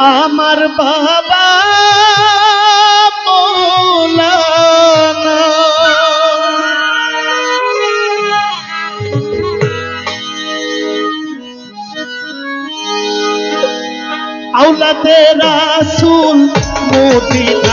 আমার বাবা মৌলানা। আউলাদে রাসুল মদিনার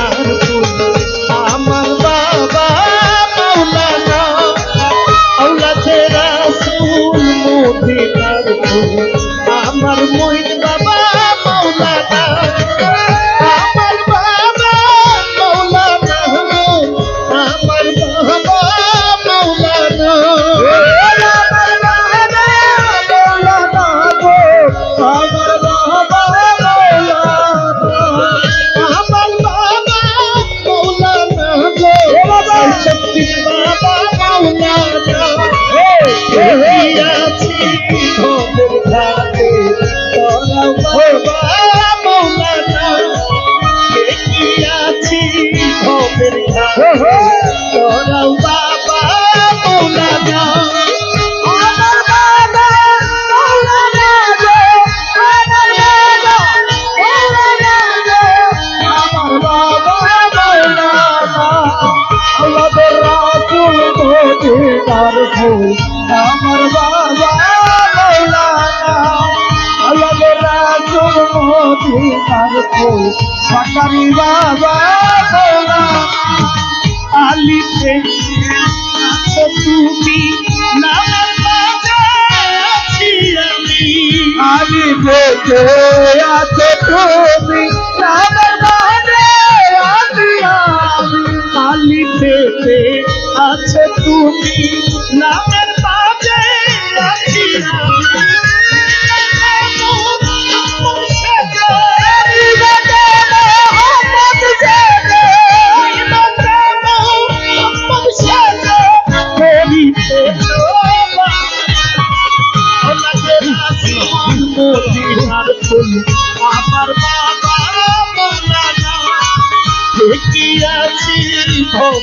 মদিনার ফুল বাকারি বাবা মৌলানা আলিতে তুমি নামের মাঝে আছি আমি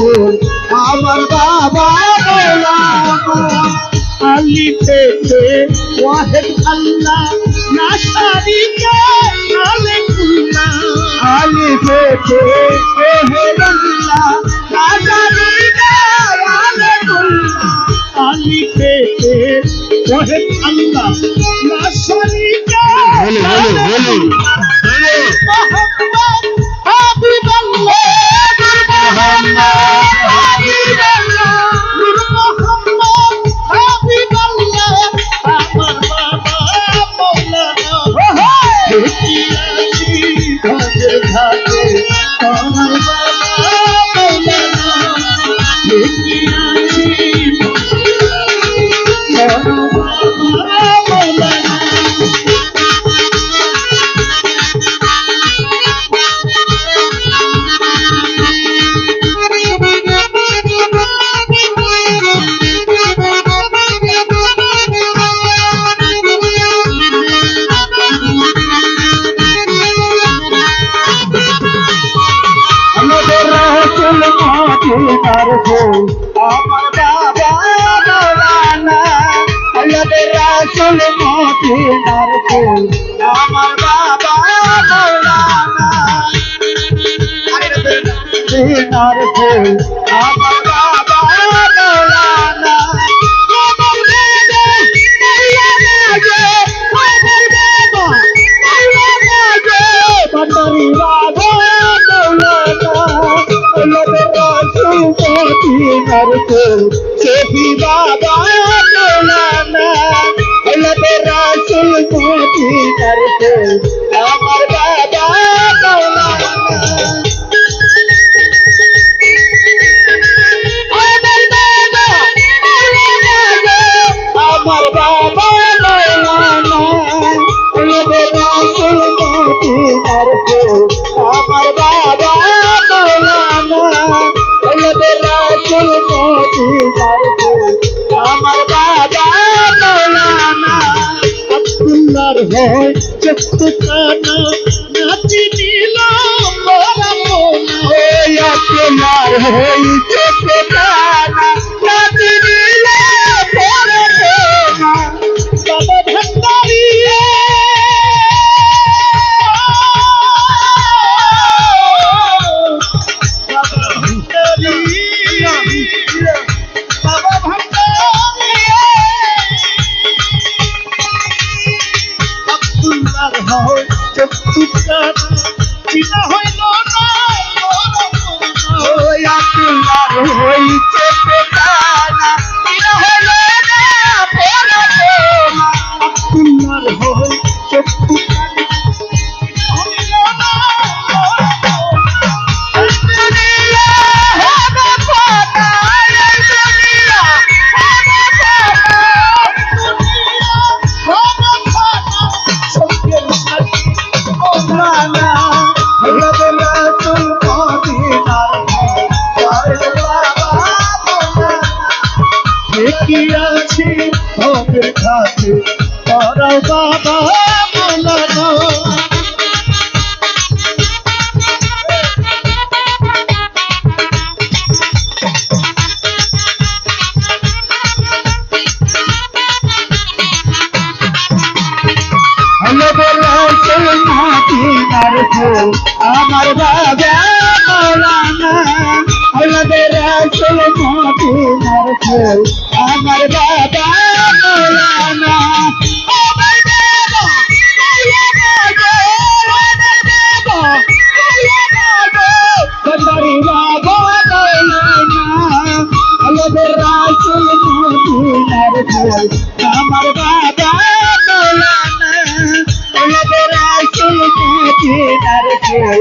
ফুল। আমার বাবা আলি পেতে ওয়াহেদ আল্লাহ না শারিকা নালে কুল্লা। আলি বেঁচে এহেরল্লাহ রাজারিকা আলাকুল্লাহ আলি পেতে ওয়াহেদ আল্লাহ না শারিকা বলো, বলো, মদিনার ফুল আমার বাবা মৌলানা আমাদের রাসূল মদিনার ফুল আমার বাবা মৌলানা আমার মদিনার ফুল সেফি বাবা মৌলানা আমাদের রাসূল মদিনার सुंदर है। चुप नाची नीला मोरा मोना। है या प्यार है चुप কি আছে ভবের খাতে পরাও বাবা বলানো আমার বাবা মৌলানা হলদের চলো মাটি মারছে আমার বাবা মৌলানা। আমার বাবা মৌলানা গো আমার বাবা মৌলানা গো কদরি বাবা মৌলানা আমাদের রাসূল মদিনার ফুল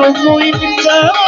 হইতা